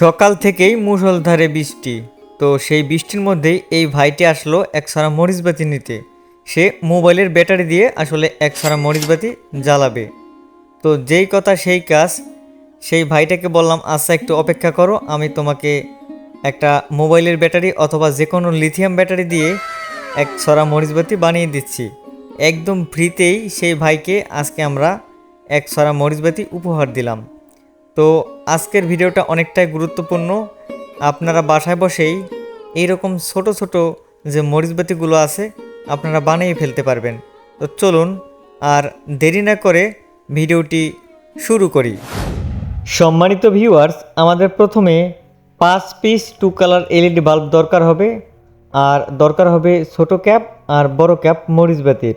সকাল থেকেই মুষলধারে বৃষ্টি। তো সেই বৃষ্টির মধ্যেই এই ভাইটি আসলো এক সারা মরিচবাতি নিতে। সে মোবাইলের ব্যাটারি দিয়ে আসলে এক সারা মরিচবাতি জ্বালাবে। তো যেই কথা সেই কাজ, সেই ভাইটাকে বললাম আচ্ছা একটু অপেক্ষা করো, আমি তোমাকে একটা মোবাইলের ব্যাটারি অথবা যে কোনো লিথিয়াম ব্যাটারি দিয়ে এক ছড়া মরিচবাতি বানিয়ে দিচ্ছি। একদম ফ্রিতেই সেই ভাইকে আজকে আমরা এক ছড়া মরিচবাতি উপহার দিলাম। তো আজকের ভিডিওটা অনেকটাই গুরুত্বপূর্ণ। আপনারা বাসায় বসেই এইরকম ছোট ছোট যে মরিচবাতিগুলো আছে, আপনারা বানিয়ে ফেলতে পারবেন। তো চলুন আর দেরি না করে ভিডিওটি শুরু করি। সম্মানিত ভিউয়ার্স, আমাদের প্রথমে পাঁচ piece two colour LED bulb দরকার হবে, আর দরকার হবে ছোট ক্যাপ আর বড় ক্যাপ মরিচবাতির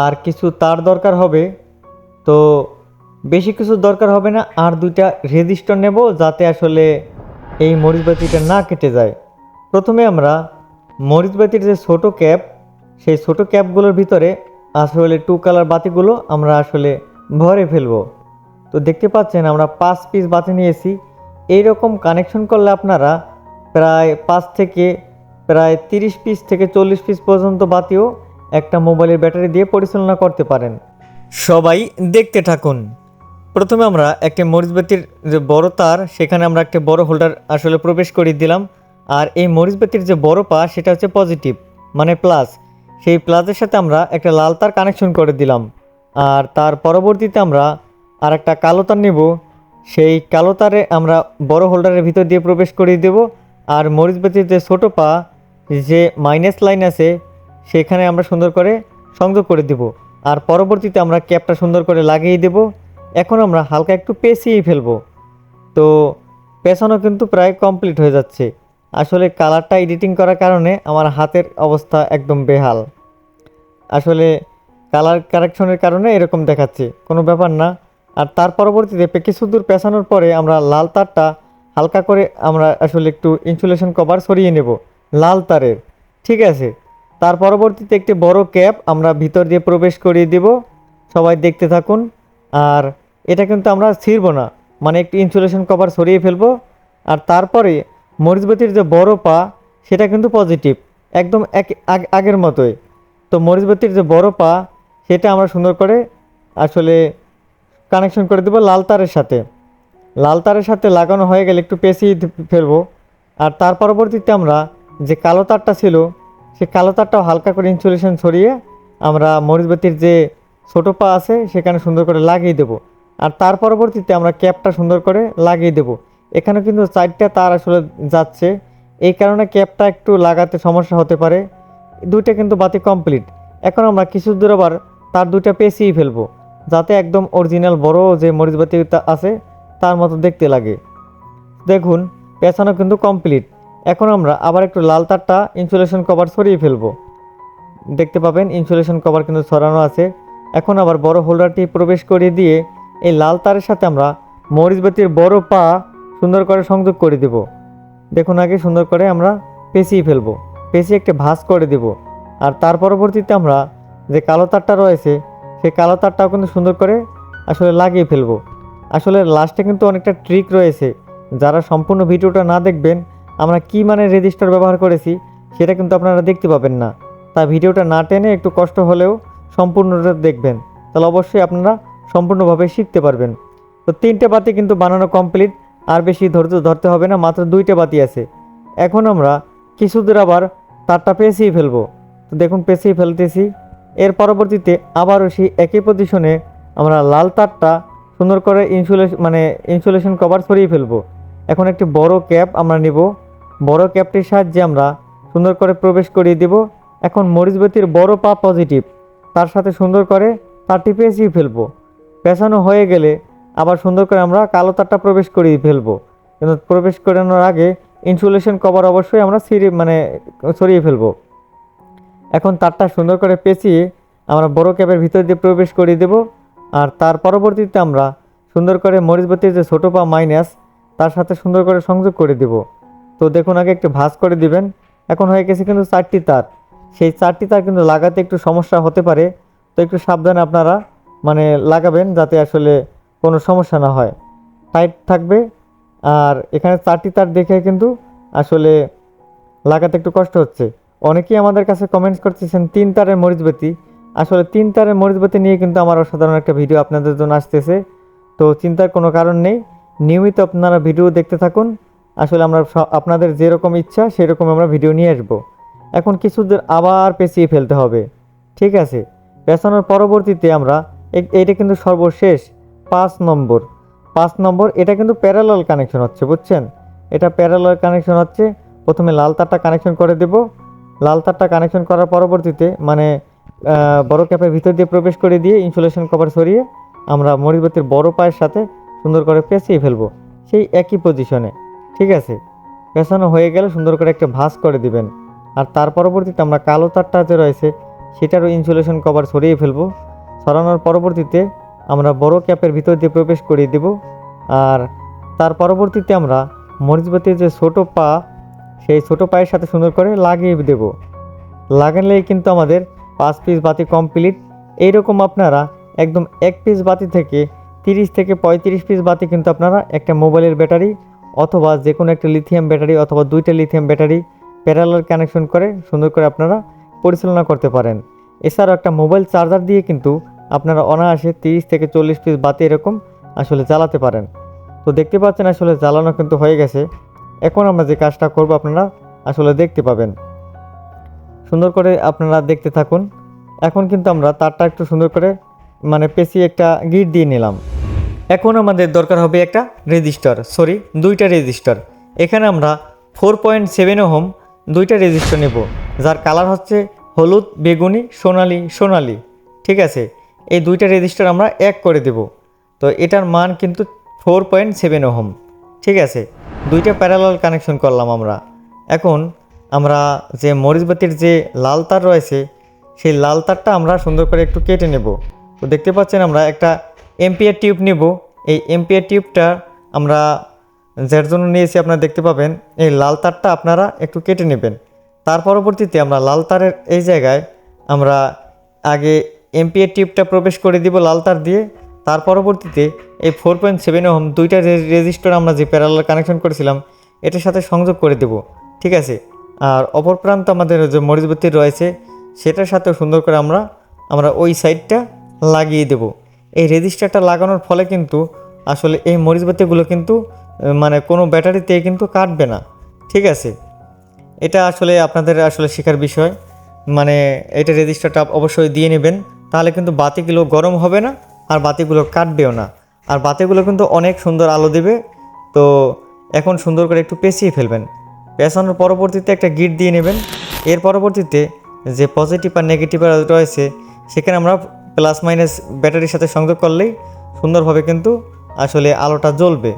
আর কিছু তার দরকার হবে, তো বেশি কিছু দরকার হবে না, আর দুইটা রেজিস্টার নেব যাতে আসলে এই মরিচবাতিটা না কেটে যায়। প্রথমে আমরা মরিচবাতির যে ছোট ক্যাপ, সেই ছোট ক্যাপগুলোর ভিতরে আসলে টু কালার বাতিগুলো আমরা আসলে ভরে ফেলব। তো দেখতে পাচ্ছেন আমরা পাঁচ পিস বাতি নিয়েছি। এইরকম কানেকশন করলে আপনারা প্রায় পাঁচ থেকে প্রায় তিরিশ পিস থেকে চল্লিশ পিস পর্যন্ত বাতিও একটা মোবাইলের ব্যাটারি দিয়ে পরিচালনা করতে পারেন। সবাই দেখতে থাকুন। প্রথমে আমরা একটি মরিচবাতির যে বড় তার, সেখানে আমরা একটা বড় হোল্ডার আসলে প্রবেশ করিয়ে দিলাম। আর এই মরিচবাতির যে বড় পা, সেটা হচ্ছে পজিটিভ মানে প্লাস সেই প্লাসের সাথে আমরা একটা লাল তার কানেকশন করে দিলাম। আর তার পরবর্তীতে আমরা আর একটা কালো তার নেব। সেই কালো তারে আমরা বড় হোল্ডারের ভিতর দিয়ে প্রবেশ করিয়ে দেব। আর মরিচবাতির যে ছোটো পা, যে মাইনাস লাইন আছে, সেখানে আমরা সুন্দর করে সংযোগ করে দেব। আর পরবর্তীতে আমরা ক্যাপটা সুন্দর করে লাগিয়ে দেব। এখন আমরা হালকা একটু পেঁচিয়ে ফেলব। তো পেছানো কিন্তু প্রায় কমপ্লিট হয়ে যাচ্ছে। আসলে কালারটা এডিটিং করার কারণে আমার হাতের অবস্থা একদম বেহাল। আসলে কালার কারেকশনের কারণে এরকম দেখাচ্ছে, কোনো ব্যাপার না। আর তার পরবর্তীতে কিছু দূর পেছানোর পরে আমরা লাল তারটা হালকা করে আমরা আসলে একটু ইনসুলেশন কভার সরিয়ে নেব, লাল তারের। ঠিক আছে? তার পরবর্তীতে একটি বড় ক্যাপ আমরা ভিতর দিয়ে প্রবেশ করিয়ে দেব। সবাই দেখতে থাকুন। আর এটা কিন্তু আমরা ছিঁড়ব না। মানে একটু ইনসুলেশন কভার সরিয়ে ফেলব। আর তারপরে মরিচবাতির যে বড় পা, সেটা কিন্তু পজিটিভ একদম এক, আগ- আগের মতোই। তো মরিচবাতির যে বড় পা, সেটা আমরা সুন্দর করে আসলে কানেকশন করে দেবো লাল তারের সাথে। লাল তারের সাথে লাগানো হয়ে গেলে একটু পেঁচিয়ে ফেলব। আর তার পরবর্তীতে আমরা যে কালো তারটা ছিল, সে কালো তারটাও হালকা করে ইনসুলেশন ছড়িয়ে আমরা মরিচবাতির যে ছোটো পা আছে, সেখানে সুন্দর করে লাগিয়ে দেবো। আর তার পরবর্তীতে আমরা ক্যাপটা সুন্দর করে লাগিয়ে দেবো। এখানে কিন্তু চারটা তার আসলে যাচ্ছে। এই কারণে ক্যাপটা একটু লাগাতে সমস্যা হতে পারে। দুইটা কিন্তু বাতি কমপ্লিট এখন আমরা কিছু দূর আবার তার দুইটা পেঁচিয়ে ফেলব, যাতে একদম অরিজিনাল বড় যে মরিচ মরিচবাতি আছে, তার মতো দেখতে লাগে। দেখুন, পেছানো কিন্তু কমপ্লিট এখন আমরা আবার একটু লাল তারটা ইনসুলেশন কভার সরিয়ে ফেলব। দেখতে পাবেন ইনসুলেশন কভার কিন্তু ছড়ানো আছে। এখন আবার বড় হোল্ডারটি প্রবেশ করিয়ে দিয়ে এই লাল তারের সাথে আমরা মরিচবাতির বড় পা সুন্দর করে সংযোগ করে দেব। দেখুন আগে সুন্দর করে আমরা পেঁচিয়ে ফেলব। পেঁচিয়ে একটা ভাঁজ করে দেব। আর তার পরবর্তীতে আমরা যে কালো তারটা রয়েছে সেই কালো তারটাও কিন্তু সুন্দর করে আসলে লাগিয়ে ফেলব। আসলে লাস্টে কিন্তু অনেকটা ট্রিক রয়েছে। যারা সম্পূর্ণ ভিডিওটা না দেখবেন, আমরা কি মানে রেজিস্টার ব্যবহার করেছি, সেটা কিন্তু আপনারা দেখতে পাবেন না। তা ভিডিওটা না টেনে একটু কষ্ট হলেও সম্পূর্ণটা দেখবেন। তাহলে অবশ্যই আপনারা সম্পূর্ণভাবে শিখতে পারবেন। তো তিনটে বাতি কিন্তু বানানো কমপ্লিট আর বেশি ধৈর্য ধরতে হবে না, মাত্র দুইটা বাতি আছে। এখন আমরা কিছু দূর আবার তারটা পেঁচিয়ে ফেলব। তো দেখুন, পেঁচিয়ে ফেলতেছি। এর পরবর্তীতে আবারও সেই একই পজিশনে আমরা লাল তারটা সুন্দর করে ইনসুলেশন মানে ইনসুলেশন কভার সরিয়ে ফেলব। এখন একটি বড় ক্যাপ আমরা নিব। বড় ক্যাপটির সাহায্যে আমরা সুন্দর করে প্রবেশ করিয়ে দেব। এখন মরিচবাতির বড় পা পজিটিভ তার সাথে সুন্দর করে তারটি পেঁচিয়ে ফেলব। পেঁচানো হয়ে গেলে আবার সুন্দর করে আমরা কালো তারটা প্রবেশ করিয়ে ফেলব। কিন্তু প্রবেশ করানোর আগে ইনসুলেশন কভার অবশ্যই আমরা সিঁড়ি মানে সরিয়ে ফেলব। এখন তারটা সুন্দর করে পেঁচিয়ে আমরা বড় ক্যাপের ভিতর দিয়ে প্রবেশ করিয়ে দেব। আর তার পরবর্তীতে আমরা সুন্দর করে মরিচবাতির যে ছোটো পা মাইনাস তার সাথে সুন্দর করে সংযোগ করে দেব। তো দেখুন, আগে একটু ভাঁজ করে দিবেন। এখন হয়ে গেছে কিন্তু চারটি তার। সেই চারটি তার কিন্তু লাগাতে একটু সমস্যা হতে পারে। তো একটু সাবধানে আপনারা মানে লাগাবেন যাতে আসলে কোনো সমস্যা না হয়। টাইট থাকবে। আর এখানে চারটি তার দেখে কিন্তু আসলে লাগাতে একটু কষ্ট হচ্ছে। অনেকেই আমাদের কাছে কমেন্টস করতেছেন, তিন তারের মরিচবাতি আসলে তিন তারের মরিচবাতি নিয়ে কিন্তু আমার অসাধারণ একটা ভিডিও আপনাদের জন্য আসতেছে। তো চিন্তার কোনো কারণ নেই। নিয়মিত আপনারা ভিডিও দেখতে থাকুন। আসলে আমরা আপনাদের যেরকম ইচ্ছা সেরকম আমরা ভিডিও নিয়ে আসব। এখন কিছুদের আবার পেঁচিয়ে ফেলতে হবে। ঠিক আছে? পেছানোর পরবর্তীতে আমরা এ- এইটা কিন্তু সর্বশেষ পাঁচ নম্বর। পাঁচ নম্বর, এটা কিন্তু প্যারালাল কানেকশন হচ্ছে, বুঝছেন? এটা প্যারালাল কানেকশন হচ্ছে, প্রথমে লাল তারটা কানেকশন করে দেব। লাল তারটা কানেকশন করার পরবর্তীতে মানে বড় ক্যাপের ভিতর দিয়ে প্রবেশ করে দিয়ে ইনসুলেশন কভার সরিয়ে আমরা মরিচবাতির বড় পায়ের সাথে সুন্দর করে পেঁচিয়ে ফেলব। সেই একই পজিশনে ঠিক আছে? পেছানো হয়ে গেলে সুন্দর করে একটা ভাঁজ করে দিবেন। আর তার পরবর্তীতে আমরা কালো তারটা যে রয়েছে, সেটারও ইনসুলেশন কভার সরিয়ে ফেলব। সরানোর পরবর্তীতে আমরা বড় ক্যাপের ভিতর দিয়ে প্রবেশ করিয়ে দেব। আর তার পরবর্তীতে আমরা মরিচবাতির যে ছোট পা, সেই ছোট পায়ের সাথে সুন্দর করে লাগিয়ে দেব। লাগালেই কিন্তু আমাদের পাঁচ পিস বাতি কমপ্লিট এইরকম আপনারা একদম এক পিস বাতি থেকে তিরিশ থেকে পঁয়ত্রিশ পিস বাতি কিন্তু আপনারা একটা মোবাইলের ব্যাটারি অথবা যে কোনো একটা লিথিয়াম ব্যাটারি অথবা দুইটা লিথিয়াম ব্যাটারি প্যারালাল কানেকশন করে সুন্দর করে আপনারা পরিচালনা করতে পারেন। এছাড়াও একটা মোবাইল চার্জার দিয়ে কিন্তু আপনারা অনায়াসে তিরিশ থেকে চল্লিশ পিস বাতি এরকম আসলে জ্বালাতে পারেন। তো দেখতে পাচ্ছেন আসলে জ্বালানো কিন্তু হয়ে গেছে। এখন আমরা যে কাজটা করব আপনারা আসলে দেখতে পাবেন। সুন্দর করে আপনারা দেখতে থাকুন। এখন কিন্তু আমরা তারটা একটু সুন্দর করে মানে পেঁচিয়ে একটা গিট দিয়ে নিলাম। এখন আমাদের দরকার হবে একটা রেজিস্টার সরি দুইটা রেজিস্টার। এখানে আমরা ফোর পয়েন্ট সেভেন হোম দুইটা রেজিস্টার নেব। যার কালার হচ্ছে হলুদ, বেগুনি, সোনালি সোনালি, ঠিক আছে? এই দুইটা রেজিস্টার আমরা এক করে দেব। তো এটার মান কিন্তু ফোর পয়েন্ট সেভেন ওহম। ঠিক আছে? দুইটা প্যারালাল কানেকশন করলাম আমরা। এখন আমরা যে মরিচবাতির যে লাল তার রয়েছে, সেই লাল তারটা আমরা সুন্দর করে একটু কেটে নেব। তো দেখতে পাচ্ছেন আমরা একটা এমপিআর টিউব নেব। এই এমপিআর টিউবটা আমরা যার জন্য নিয়েছি আপনারা দেখতে পাবেন, এই লাল তারটা আপনারা একটু কেটে নেবেন। তার পরবর্তীতে আমরা লাল তারের এই জায়গায় আমরা আগে এমপিএর টিউবটা প্রবেশ করে দিব লাল তার দিয়ে। তার পরবর্তীতে এই ফোর পয়েন্ট সেভেন ওহম দুইটা রেজিস্টার আমরা যে প্যারালাল কানেকশন করেছিলাম, এটার সাথে সংযোগ করে দেব। ঠিক আছে? আর অপর প্রান্ত আমাদের যে মরিচবতী রয়েছে, সেটার সাথে সুন্দর করে আমরা আমরা ওই সাইডটা লাগিয়ে দেব। এই রেজিস্টারটা লাগানোর ফলে কিন্তু আসলে এই মরিচবাতিগুলো কিন্তু মানে কোনো ব্যাটারিতে কিন্তু কাটবে না। ঠিক আছে? এটা আসলে আপনাদের আসলে শেখার বিষয়। মানে এটা রেজিস্টারটা অবশ্যই দিয়ে নেবেন। তাহলে কিন্তু বাতিগুলো গরম হবে না আর বাতিগুলো কাটবেও না। আর বাতিগুলো কিন্তু অনেক সুন্দর আলো দেবে। তো এখন সুন্দর করে একটু পেঁচিয়ে ফেলবেন। পেঁচানোর পরবর্তীতে একটা গিট দিয়ে নেবেন। এর পরবর্তীতে যে পজিটিভ আর নেগেটিভ রয়েছে, সেখানে আমরা প্লাস মাইনাস ব্যাটারির সাথে সংযোগ করলেই সুন্দরভাবে কিন্তু আসলে আলোটা জ্বলবে।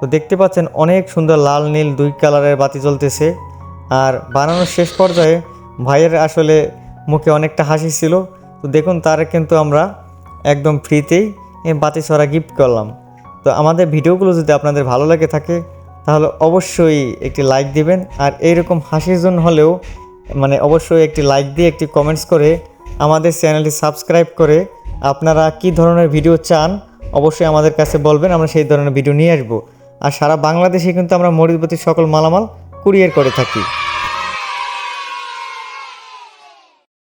তো দেখতে পাচ্ছেন অনেক সুন্দর লাল, নীল দুই কালারের বাতি জ্বলতেছে। আর বানানোর শেষ পর্যায়ে ভাইয়ের আসলে মুখে অনেকটা হাসি ছিল। তো দেখুন, তার কিন্তু আমরা একদম ফ্রিতেই বাতি ছড়া গিফট করলাম। তো আমাদের ভিডিওগুলো যদি আপনাদের ভালো লাগে থাকে, তাহলে অবশ্যই একটি লাইক দিবেন। আর এইরকম হাসির জন্য হলেও মানে অবশ্যই একটি লাইক দিয়ে একটি কমেন্টস করে আমাদের চ্যানেলটি সাবস্ক্রাইব করে আপনারা কি ধরনের ভিডিও চান, অবশ্যই আমাদের কাছে বলবেন, আমরা সেই ধরনের ভিডিও নিয়ে আসব। আর সারা বাংলাদেশে কিন্তু আমরা মরিচবতির সকল মালামাল কুরিয়ার করে থাকি।